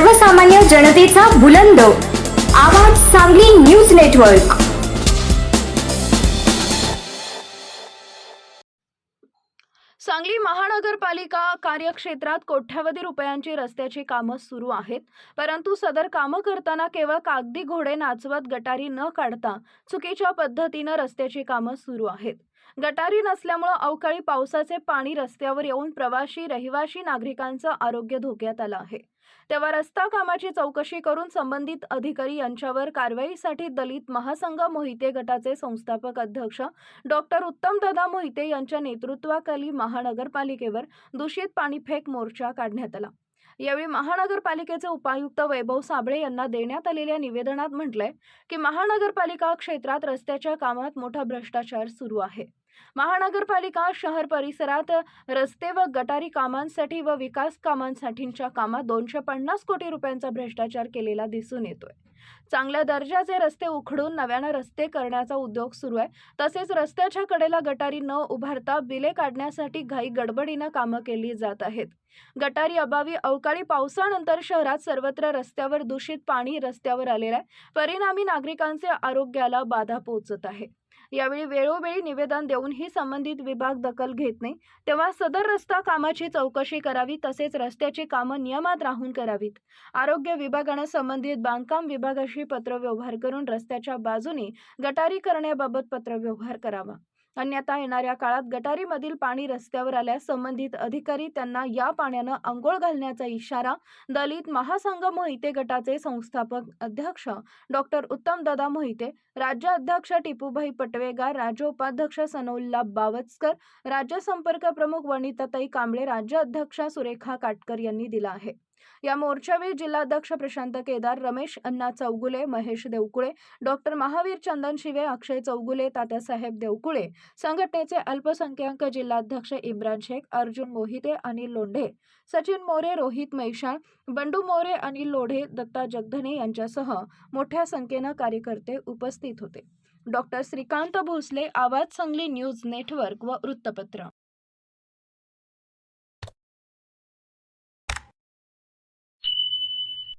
सर्वसामान्य जनतेचा बुलंद. आवाज सांगली न्यूज नेटवर्क. सांगली महानगरपालिका कार्यक्षेत्रात कोट्यावधी रुपयांची रस्त्याची कामं सुरू आहेत. परंतु सदर कामं करताना केवळ कागदी घोडे नाचवत गटारी न काढता चुकीच्या पद्धतीनं रस्त्याची कामं सुरू आहेत. गटारी नसल्यामुळं अवकाळी पावसाचे पाणी रस्त्यावर येऊन प्रवाशी रहिवाशी नागरिकांचं आरोग्य धोक्यात आलं आहे. तेव्हा रस्ता कामाची चौकशी करून संबंधित अधिकारी यांच्यावर कारवाईसाठी दलित महासंघ मोहिते गटाचे संस्थापक अध्यक्ष डॉक्टर उत्तम दादा मोहिते यांच्या नेतृत्वाखाली महानगरपालिकेवर दूषित पाणीफेक मोर्चा काढण्यात आला. यावेळी महानगरपालिकेचे उपायुक्त वैभव साबळे यांना देण्यात आलेल्या निवेदनात म्हटलंय की महानगरपालिका क्षेत्रात रस्त्याच्या कामात मोठा भ्रष्टाचार सुरू आहे. महानगरपालिका शहर परिसरात रस्ते व गटारी कामांसाठी व विकास कामांसाठीच्या कामात दोनशे पन्नास कोटी रुपयांचा भ्रष्टाचार केलेला दिसून येतोय. चांगल्या दर्जाचे रस्ते उखडून नव्यानं रस्ते करण्याचा उद्योग सुरू आहे. तसेच रस्त्याच्या कडेला गटारी न उभारता बिले काढण्यासाठी घाई गडबडीनं कामं केली जात आहेत. गटारी अभावी अवकाळी पावसानंतर शहरात सर्वत्र रस्त्यावर दूषित पाणी रस्त्यावर आलेलं आहे. परिणामी नागरिकांचे आरोग्याला बाधा पोहोचत आहे. यावेळी वेळोवेळी निवेदन देऊनही संबंधित विभाग दखल घेत नाही. तेव्हा सदर रस्ता कामाची चौकशी करावी तसेच रस्त्याची कामं नियमात राहून करावीत. आरोग्य विभागानं संबंधित बांधकाम विभागाशी पत्रव्यवहार करून रस्त्याच्या बाजूने गटारी करण्याबाबत पत्रव्यवहार करावा. अन्यथा येणाऱ्या काळात गटारीमधील पाणी रस्त्यावर आल्यास संबंधित अधिकारी त्यांना या पाण्यानं अंघोळ घालण्याचा इशारा दलित महासंघ मोहिते गटाचे संस्थापक अध्यक्ष डॉक्टर उत्तम दादा मोहिते राज्य अध्यक्ष टिपूभाई पटवेगार राज्य उपाध्यक्ष सनोल्ला बावस्कर राज्य संपर्क प्रमुख वनिताताई कांबळे राज्य अध्यक्षा सुरेखा काटकर यांनी दिला आहे. या मोर्चावेळी जिल्हाध्यक्ष प्रशांत केदार रमेश अण्णा चौगुले महेश देवकुळे डॉक्टर महावीर चंदन शिवे अक्षय चौगुले तात्यासाहेब देवकुळे संघटनेचे अल्पसंख्याक जिल्हाध्यक्ष इम्रान शेख अर्जुन मोहिते अनिल लोंढे सचिन मोरे रोहित मैशाळ बंडू मोरे अनिल लोढे दत्ता जगधने यांच्यासह मोठ्या संख्येनं कार्यकर्ते उपस्थित होते. डॉक्टर श्रीकांत भोसले आवाज सांगली न्यूज नेटवर्क व वृत्तपत्र.